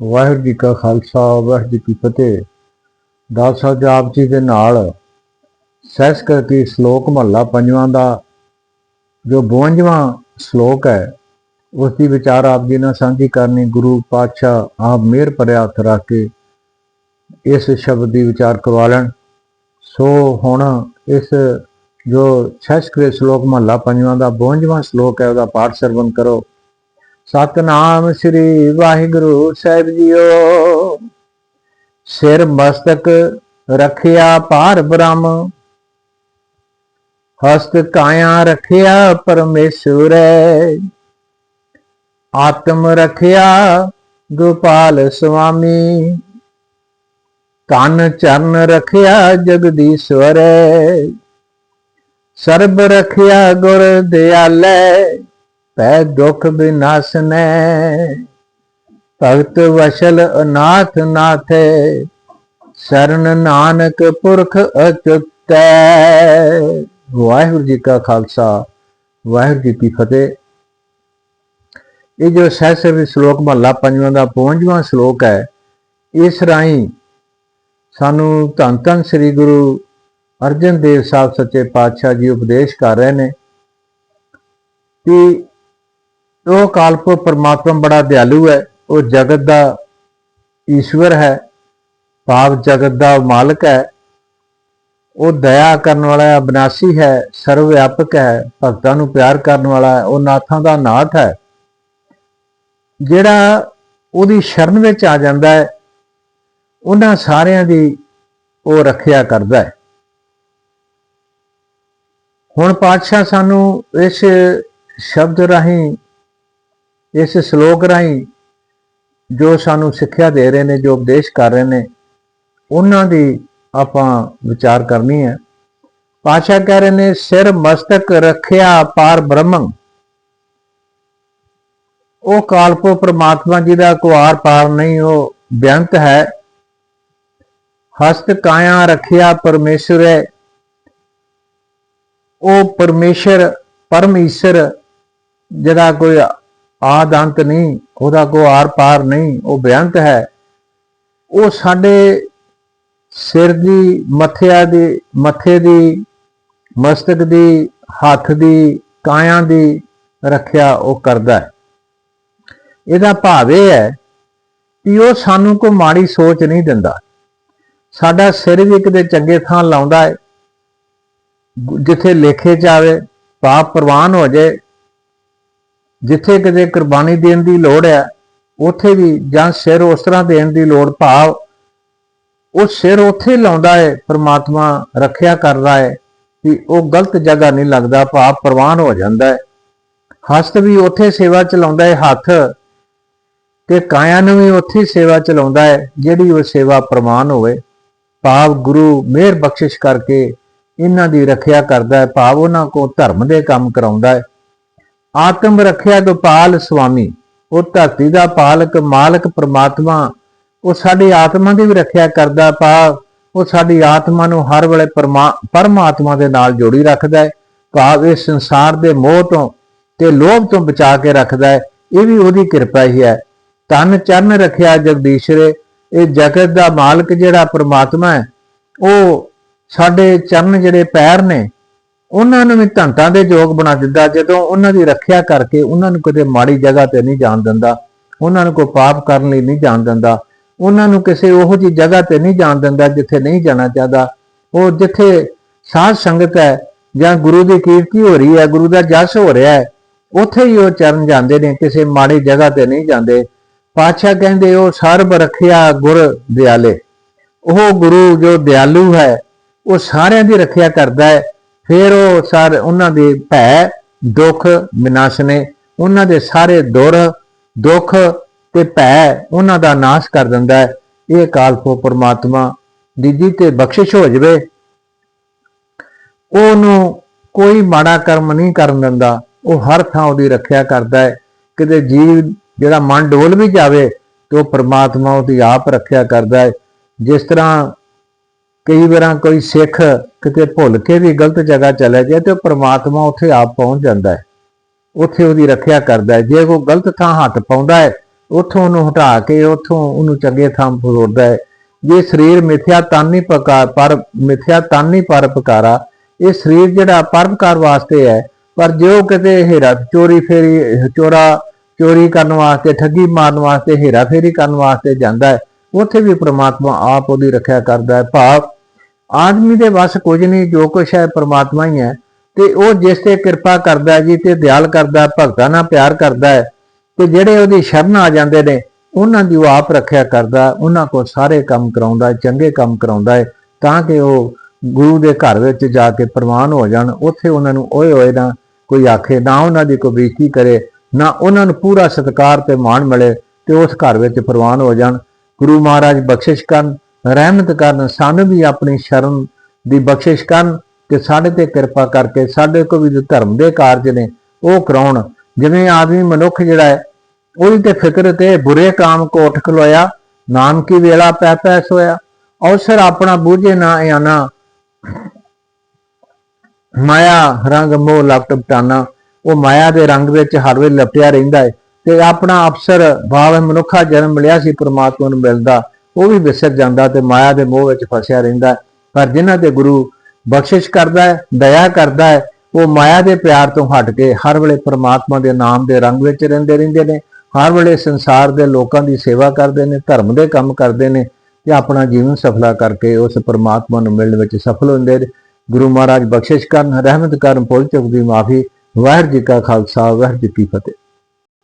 ਵਾਹਿਗੁਰੂ ਜੀ ਕਾ ਖਾਲਸਾ, ਵਾਹਿਗੁਰੂ ਜੀ ਕੀ ਫਤਿਹ। ਦਾਸ ਸਾਹਿਬ ਆਪ ਜੀ ਦੇ ਨਾਲ ਸਹਿਸ ਕਰਕੇ ਸ਼ਲੋਕ ਮਹੱਲਾ ਪੰਜਵਾਂ ਦਾ ਜੋ 52ਵਾਂ ਸ਼ਲੋਕ ਹੈ ਉਸ ਦੀ ਵਿਚਾਰ ਆਪ ਜੀ ਨਾਲ ਸਾਂਝੀ ਕਰਨੀ ਗੁਰੂ ਪਾਤਸ਼ਾਹ ਆਪ ਮਿਹਰ ਭਰਿਆ ਹੱਥ ਰੱਖ ਕੇ ਇਸ ਸ਼ਬਦ ਦੀ ਵਿਚਾਰ ਕਰਵਾ ਲੈਣ। ਸੋ ਹੁਣ ਇਸ ਜੋ ਸਹਿਸ ਕਰੇ ਸ਼ਲੋਕ ਮਹੱਲਾ ਪੰਜਵਾਂ ਦਾ 52ਵਾਂ ਸ਼ਲੋਕ ਹੈ, ਉਹਦਾ ਪਾਠ ਸਰਵਨ ਕਰੋ। ਸਤਨਾਮ ਸ੍ਰੀ ਵਾਹਿਗੁਰੂ ਸਾਹਿਬ ਜੀਓ। ਸਿਰ ਮਸਤਕ ਰਖਿਆ ਭਾਰ ਬ੍ਰਹਮ। ਹਸਤ ਕਾਇਆ ਰਖਿਆ ਪਰਮੇਸ਼ਵਰੈ ਆਤਮ ਰਖਿਆ ਗੋਪਾਲ ਸੁਆਮੀ। ਕੰਨ ਚਰਨ ਰਖਿਆ ਜਗਦੀਸ਼ਵਰੈ ਸਰਬ ਰਖਿਆ ਗੁਰ ਦਿਆਲੈ। ਪੈ ਦੁਖ ਬਿਨਾਸਨੈ। ਭਗਤ ਵਸ਼ਲ ਅਨਾਥ ਨਾਥੈ, ਸ਼ਰਨ ਨਾਨਕ ਪੁਰਖ ਅਚੁੱਤੈ। ਵਾਹਿਗੁਰੂ ਜੀ ਕਾ ਖਾਲਸਾ, ਵਾਹਿਗੁਰੂ ਜੀ ਕੀ ਫਤਿਹ। ਇਹ ਜੋ ਸਹਿਸਰ ਸ਼ਲੋਕ ਮਹੱਲਾ ਪੰਜਵਾਂ ਦਾ 55ਵਾਂ ਸ਼ਲੋਕ ਹੈ, ਇਸ ਰਾਹੀਂ ਸਾਨੂੰ ਧੰਨ ਧੰਨ ਸ੍ਰੀ ਗੁਰੂ ਅਰਜਨ ਦੇਵ ਸਾਹਿਬ ਸੱਚੇ ਪਾਤਸ਼ਾਹ ਜੀ ਉਪਦੇਸ਼ ਕਰ ਰਹੇ ਨੇ ਕਿ ਉਹ ਕਾਲਪੁਰ ਪਰਮਾਤਮਾ ਬੜਾ ਦਿਆਲੂ ਹੈ, ਉਹ ਜਗਤ ਦਾ ਈਸ਼ਵਰ ਹੈ ਭਾਵ ਜਗਤ ਦਾ ਮਾਲਕ ਹੈ, ਉਹ ਦਇਆ ਕਰਨ ਵਾਲਾ ਹੈ, ਅਬਨਾਸੀ ਹੈ ਸਰਵ ਵਿਆਪਕ ਹੈ, ਭਗਤਾਂ ਨੂੰ ਪਿਆਰ ਕਰਨ ਵਾਲਾ ਹੈ, ਉਹ ਨਾਥਾਂ ਦਾ ਨਾਥ ਹੈ। ਜਿਹੜਾ ਉਹਦੀ ਸ਼ਰਨ ਵਿੱਚ ਆ ਜਾਂਦਾ ਹੈ, ਉਹਨਾਂ ਸਾਰਿਆਂ ਦੀ ਉਹ ਰੱਖਿਆ ਕਰਦਾ ਹੈ। ਹੁਣ ਪਾਤਸ਼ਾਹ ਸਾਨੂੰ ਇਸ ਸ਼ਬਦ ਰਾਹੀਂ ਇਸ ਸ਼ਲੋਕ ਰਾਹੀਂ ਜੋ ਸਾਨੂੰ ਸਿੱਖਿਆ ਦੇ ਰਹੇ ਨੇ, ਜੋ ਉਪਦੇਸ਼ ਕਰ ਰਹੇ ਨੇ, ਉਹਨਾਂ ਦੀ ਆਪਾਂ ਵਿਚਾਰ ਕਰਨੀ ਹੈ। ਪਾਸ਼ਾ ਕਹਿ ਰਹੇ ਨੇ, ਸਿਰ ਮਸਤਕ ਰੱਖਿਆ ਪਾਰ ਬ੍ਰਹਮੰ। ਉਹ ਕਾਲਪੋ ਪ੍ਰਮਾਤਮਾ ਜੀ ਦਾ ਕੁਆਰ ਪਾਰ ਨਹੀਂ, ਉਹ ਬੇਅੰਤ ਹੈ। ਹਸਤ ਕਾਇਆ ਰੱਖਿਆ ਪਰਮੇਸ਼ਰ। ਹੈ ਉਹ ਪਰਮੇਸ਼ਰ ਪਰਮ ਜਿਹੜਾ ਕੋਈ ਆਦ ਅੰਤ ਨਹੀਂ, ਉਹਦਾ ਕੋਈ ਆਰ ਪਾਰ ਨਹੀਂ, ਉਹ ਬੇਅੰਤ ਹੈ। ਉਹ ਸਾਡੇ ਸਿਰ ਦੀ, ਮੱਥਿਆ ਦੀ, ਮੱਥੇ ਦੀ, ਮਸਤਕ ਦੀ, ਹੱਥ ਦੀ, ਕਾਇਆ ਦੀ ਰੱਖਿਆ ਉਹ ਕਰਦਾ ਹੈ। ਇਹਦਾ ਭਾਵ ਇਹ ਹੈ ਕਿ ਉਹ ਸਾਨੂੰ ਕੋਈ ਮਾੜੀ ਸੋਚ ਨਹੀਂ ਦਿੰਦਾ। ਸਾਡਾ ਸਿਰ ਵੀ ਕਿਤੇ ਚੰਗੇ ਥਾਂ ਲਾਉਂਦਾ ਹੈ, ਜਿੱਥੇ ਲੇਖੇ ਜਾਵੇ, ਪਾਪ ਪ੍ਰਵਾਨ ਹੋ ਜਾਏ ਜਿੱਥੇ ਕਿਤੇ ਕੁਰਬਾਨੀ ਦੇਣ ਦੀ ਲੋੜ ਹੈ, ਉੱਥੇ ਵੀ ਜਾਂ ਸਿਰ ਉਸ ਤਰ੍ਹਾਂ ਦੇਣ ਦੀ ਲੋੜ ਭਾਵ, ਉਹ ਸਿਰ ਉੱਥੇ ਲਾਉਂਦਾ ਹੈ, ਪ੍ਰਮਾਤਮਾ ਰੱਖਿਆ ਕਰਦਾ ਹੈ ਕਿ ਉਹ ਗਲਤ ਜਗ੍ਹਾ ਨਹੀਂ ਲੱਗਦਾ, ਭਾਵ ਪ੍ਰਵਾਨ ਹੋ ਜਾਂਦਾ ਹੈ। ਹਸਤ ਵੀ ਉੱਥੇ ਸੇਵਾ ਚਲਾਉਂਦਾ ਹੈ, ਹੱਥ ਤੇ ਕਾਇਆ ਨੂੰ ਵੀ ਉੱਥੇ ਸੇਵਾ ਚਲਾਉਂਦਾ ਹੈ, ਜਿਹੜੀ ਉਹ ਸੇਵਾ ਪ੍ਰਮਾਨ ਹੋਵੇ। ਭਾਵ ਗੁਰੂ ਮਿਹਰ ਬਖਸ਼ਿਸ਼ ਕਰਕੇ ਇਹਨਾਂ ਦੀ ਰੱਖਿਆ ਕਰਦਾ ਹੈ, ਭਾਵ ਉਹਨਾਂ ਕੋ ਧਰਮ ਦੇ ਕੰਮ ਕਰਾਉਂਦਾ ਹੈ। ਆਤਮ ਰੱਖਿਆ ਗੋਪਾਲ ਸੁਆਮੀ। ਉਹ ਧਰਤੀ ਦਾ ਪਾਲਕ, ਮਾਲਕ, ਪ੍ਰਮਾਤਮਾ, ਉਹ ਸਾਡੀ ਆਤਮਾ ਦੀ ਵੀ ਰੱਖਿਆ ਕਰਦਾ ਭਾਵ ਉਹ ਸਾਡੀ ਆਤਮਾ ਨੂੰ ਹਰ ਵੇਲੇ ਪਰਮਾਤਮਾ ਦੇ ਨਾਲ ਜੋੜੀ ਰੱਖਦਾ ਹੈ। ਭਾਵ ਇਸ ਸੰਸਾਰ ਦੇ ਮੋਹ ਤੋਂ ਤੇ ਲੋਭ ਤੋਂ ਬਚਾ ਕੇ ਰੱਖਦਾ ਹੈ। ਇਹ ਵੀ ਉਹਦੀ ਕਿਰਪਾ ਹੀ ਹੈ। ਤਨ ਚਰਨ ਰੱਖਿਆ ਜਗਦੀਸ਼ਰੇ, ਇਹ ਜਗਤ ਦਾ ਮਾਲਕ ਜਿਹੜਾ ਪ੍ਰਮਾਤਮਾ ਹੈ, ਉਹ ਸਾਡੇ ਚਰਨ ਜਿਹੜੇ ਪੈਰ ਨੇ ਉਹਨਾਂ ਨੂੰ ਵੀ ਧੰਤਾਂ ਦੇ ਯੋਗ ਬਣਾ ਦਿੰਦਾ ਜਦੋਂ ਉਹਨਾਂ ਦੀ ਰੱਖਿਆ ਕਰਕੇ ਉਹਨਾਂ ਨੂੰ ਕਿਤੇ ਮਾੜੀ ਜਗ੍ਹਾ ਤੇ ਨਹੀਂ ਜਾਣ ਦਿੰਦਾ, ਉਹਨਾਂ ਨੂੰ ਕੋਈ ਪਾਪ ਕਰਨ ਲਈ ਨਹੀਂ ਜਾਣ ਦਿੰਦਾ, ਉਹਨਾਂ ਨੂੰ ਕਿਸੇ ਉਹੋ ਜੀ ਜਗ੍ਹਾ ਤੇ ਨਹੀਂ ਜਾਣ ਦਿੰਦਾ ਜਿੱਥੇ ਨਹੀਂ ਜਾਣਾ ਚਾਹਦਾ। ਉਹ ਜਿੱਥੇ ਸਾਧ ਸੰਗਤ ਹੈ ਜਾਂ ਗੁਰੂ ਦੀ ਕੀਰਤੀ ਹੋ ਰਹੀ ਹੈ, ਗੁਰੂ ਦਾ ਜਸ ਹੋ ਰਿਹਾ ਹੈ, ਉੱਥੇ ਹੀ ਉਹ ਚਰਨ ਜਾਂਦੇ ਨੇ, ਕਿਸੇ ਮਾੜੀ ਜਗ੍ਹਾ ਤੇ ਨਹੀਂ ਜਾਂਦੇ। ਪਾਤਸ਼ਾਹ ਕਹਿੰਦੇ, ਉਹ ਸਰਬ ਰੱਖਿਆ ਗੁਰ ਦਿਆਲੇ। ਉਹ ਗੁਰੂ ਜੋ ਦਿਆਲੂ ਹੈ, ਉਹ ਸਾਰਿਆਂ ਦੀ ਰੱਖਿਆ ਕਰਦਾ ਹੈ। ਫਿਰ ਉਹ ਸਾਰੇ ਉਹਨਾਂ ਦੇ ਭੈ ਦੁੱਖ ਵਿਨਾਸ਼ਨੇ ਉਹਨਾਂ ਦੇ ਸਾਰੇ ਦੁਰ ਦੁੱਖ ਤੇ ਭੈ ਉਹਨਾਂ ਦਾ ਨਾਸ਼ ਕਰ ਦਿੰਦਾ ਹੈ। ਇਹ ਕਾਲਪੋ ਪਰਮਾਤਮਾ ਦੀ ਜੀ ਤੇ ਬਖਸ਼ਿਸ਼ ਹੋ ਜਵੇ। ਉਹਨੂੰ ਕੋਈ ਮਾੜਾ ਕਰਮ ਨਹੀਂ ਕਰਨ ਦਿੰਦਾ। ਉਹ ਹਰ ਥਾਂ ਉਹਦੀ ਰੱਖਿਆ ਕਰਦਾ ਹੈ। ਕਿਤੇ ਜੀਵ ਜਿਹੜਾ ਮਨ ਡੋਲ ਵੀ ਜਾਵੇ ਤੇ ਉਹ ਪਰਮਾਤਮਾ ਉਹਦੀ ਆਪ ਰੱਖਿਆ ਕਰਦਾ ਹੈ। ਜਿਸ ਤਰ੍ਹਾਂ ਕਈ ਵਾਰਾਂ ਕੋਈ ਸਿੱਖ ਕਿਤੇ ਭੁੱਲ ਕੇ ਵੀ ਗਲਤ ਜਗ੍ਹਾ ਚਲਾ ਜਾਏ ਤੇ ਉਹ ਪ੍ਰਮਾਤਮਾ ਉੱਥੇ ਆਪ ਪਹੁੰਚ ਜਾਂਦਾ ਹੈ। ਉੱਥੇ ਉਹਦੀ ਰੱਖਿਆ ਕਰਦਾ ਹੈ। ਜੇ ਉਹ ਗਲਤ ਥਾਂ ਹੱਥ ਪਾਉਂਦਾ ਹੈ, ਉੱਥੋਂ ਉਹਨੂੰ ਹਟਾ ਕੇ ਉੱਥੋਂ ਉਹਨੂੰ ਚੰਗੇ ਥਾਂ ਫਰੋੜਦਾ ਹੈ। ਜੇ ਸਰੀਰ ਮਿਥਿਆ ਤਨ ਨਹੀਂ ਪਕਾਰ ਪਰ ਮਿਥਿਆ ਤਨ ਨਹੀਂ ਪਰ ਪਕਾਰਾ, ਇਹ ਸਰੀਰ ਜਿਹੜਾ ਪਰਪਕਾਰ ਵਾਸਤੇ ਹੈ। ਪਰ ਜੇ ਉਹ ਕਿਤੇ ਹੇਰਾ, ਚੋਰੀ ਫੇਰੀ, ਚੋਰਾ, ਚੋਰੀ ਕਰਨ ਵਾਸਤੇ, ਠੱਗੀ ਮਾਰਨ ਵਾਸਤੇ, ਹੇਰਾ ਫੇਰੀ ਕਰਨ ਵਾਸਤੇ ਜਾਂਦਾ ਹੈ, ਉੱਥੇ ਵੀ ਪ੍ਰਮਾਤਮਾ ਆਪ ਉਹਦੀ ਰੱਖਿਆ ਕਰਦਾ ਹੈ। ਭਾਵ ਆਦਮੀ ਦੇ ਵੱਸ ਕੁਝ ਨਹੀਂ, ਜੋ ਕੁਛ ਹੈ ਪਰਮਾਤਮਾ ਹੀ ਹੈ। ਤੇ ਉਹ ਜਿਸ ਤੇ ਕਿਰਪਾ ਕਰਦਾ ਜੀ, ਤੇ ਦਿਆਲ ਕਰਦਾ, ਭਗਤਾਂ ਨਾਲ ਪਿਆਰ ਕਰਦਾ ਹੈ, ਤੇ ਜਿਹੜੇ ਉਹਦੀ ਸ਼ਰਨ ਆ ਜਾਂਦੇ ਨੇ, ਉਹਨਾਂ ਦੀ ਉਹ ਆਪ ਰੱਖਿਆ ਕਰਦਾ, ਉਹਨਾਂ ਕੋਲ ਸਾਰੇ ਕੰਮ ਕਰਾਉਂਦਾ, ਚੰਗੇ ਕੰਮ ਕਰਾਉਂਦਾ ਹੈ, ਤਾਂ ਕਿ ਉਹ ਗੁਰੂ ਦੇ ਘਰ ਵਿੱਚ ਜਾ ਕੇ ਪ੍ਰਵਾਨ ਹੋ ਜਾਣ। ਉੱਥੇ ਉਹਨਾਂ ਨੂੰ ਓਏ ਹੋਏ ਨਾ ਕੋਈ ਆਖੇ, ਨਾ ਉਹਨਾਂ ਦੀ ਕੋਈ ਬੇਇੱਜ਼ਤੀ ਕਰੇ, ਨਾ ਉਹਨਾਂ ਨੂੰ ਪੂਰਾ ਸਤਿਕਾਰ ਤੇ ਮਾਣ ਮਿਲੇ, ਤੇ ਉਸ ਘਰ ਵਿੱਚ ਪ੍ਰਵਾਨ ਹੋ ਜਾਣ। ਗੁਰੂ ਮਹਾਰਾਜ ਬਖਸ਼ਿਸ਼ ਕਰਨ ਰਹਿਮਤ ਕਰਨ, ਸਾਨੂੰ ਵੀ ਆਪਣੀ ਸ਼ਰਮ ਦੀ ਬਖਸ਼ਿਸ਼ ਕਰਨ ਤੇ ਸਾਡੇ ਤੇ ਕਿਰਪਾ ਕਰਕੇ ਸਾਡੇ ਕੋ ਵੀ ਜੋ ਧਰਮ ਦੇ ਕਾਰਜ ਨੇ, ਉਹ ਕਰਾਉਣ। ਜਿਵੇਂ ਆਦਮੀ ਮਨੁੱਖ ਜਿਹੜਾ ਹੈ, ਉਹਦੀ ਤੇ ਫਿਕਰ ਤੇ ਬੁਰੇ ਕਾਮ ਕੋ ਉਠ ਖਲੋਇਆ ਨਾਮ ਕੀ ਵੇਲਾ ਪੈ ਪੈ ਸੋਇਆ। ਅਵਸਰ ਆਪਣਾ ਬੂਝੇ ਨਾ ਆਣਾ ਮਾਇਆ ਰੰਗ ਮੋਹ ਲਪਟ ਪਟਾਨਾ। ਉਹ ਮਾਇਆ ਦੇ ਰੰਗ ਵਿੱਚ ਹਰ ਵੇਲੇ ਲਪਟਿਆ ਰਹਿੰਦਾ ਹੈ ਤੇ ਆਪਣਾ ਅਫਸਰ ਭਾਵ ਮਨੁੱਖਾ ਜਨਮ ਮਿਲਿਆ ਸੀ, ਪ੍ਰਮਾਤਮਾ ਨੂੰ ਮਿਲਦਾ। ਉਹ ਵੀ ਵਿਸਰ ਜਾਂਦਾ ਤੇ ਮਾਇਆ ਦੇ ਮੋਹ ਵਿੱਚ ਫਸਿਆ ਰਹਿੰਦਾ ਪਰ ਜਿਨ੍ਹਾਂ ਤੇ ਗੁਰੂ ਬਖਸ਼ਿਸ਼ ਕਰਦਾ ਹੈ, ਦਇਆ ਕਰਦਾ ਹੈ, ਉਹ ਮਾਇਆ ਦੇ ਪਿਆਰ ਤੋਂ ਹਟ ਕੇ ਹਰ ਵੇਲੇ ਪ੍ਰਮਾਤਮਾ ਦੇ ਨਾਮ ਦੇ ਰੰਗ ਵਿੱਚ ਰਹਿੰਦੇ ਰਹਿੰਦੇ ਨੇ, ਹਰ ਵੇਲੇ ਸੰਸਾਰ ਦੇ ਲੋਕਾਂ ਦੀ ਸੇਵਾ ਕਰਦੇ ਨੇ, ਧਰਮ ਦੇ ਕੰਮ ਕਰਦੇ ਨੇ ਤੇ ਆਪਣਾ ਜੀਵਨ ਸਫਲਾ ਕਰਕੇ ਉਸ ਪ੍ਰਮਾਤਮਾ ਨੂੰ ਮਿਲਣ ਵਿੱਚ ਸਫਲ ਹੁੰਦੇ ਨੇ। ਗੁਰੂ ਮਹਾਰਾਜ ਬਖਸ਼ਿਸ਼ ਕਰਨ, ਰਹਿਮਤ ਕਰਨ ਭੁੱਲ ਚੁੱਕ ਦੀ ਮਾਫੀ, ਵਾਹਿਗੁਰੂ ਜੀ ਕਾ ਖਾਲਸਾ, ਵਾਹਿਗੁਰੂ ਜੀ ਕੀ ਫਤਿਹ।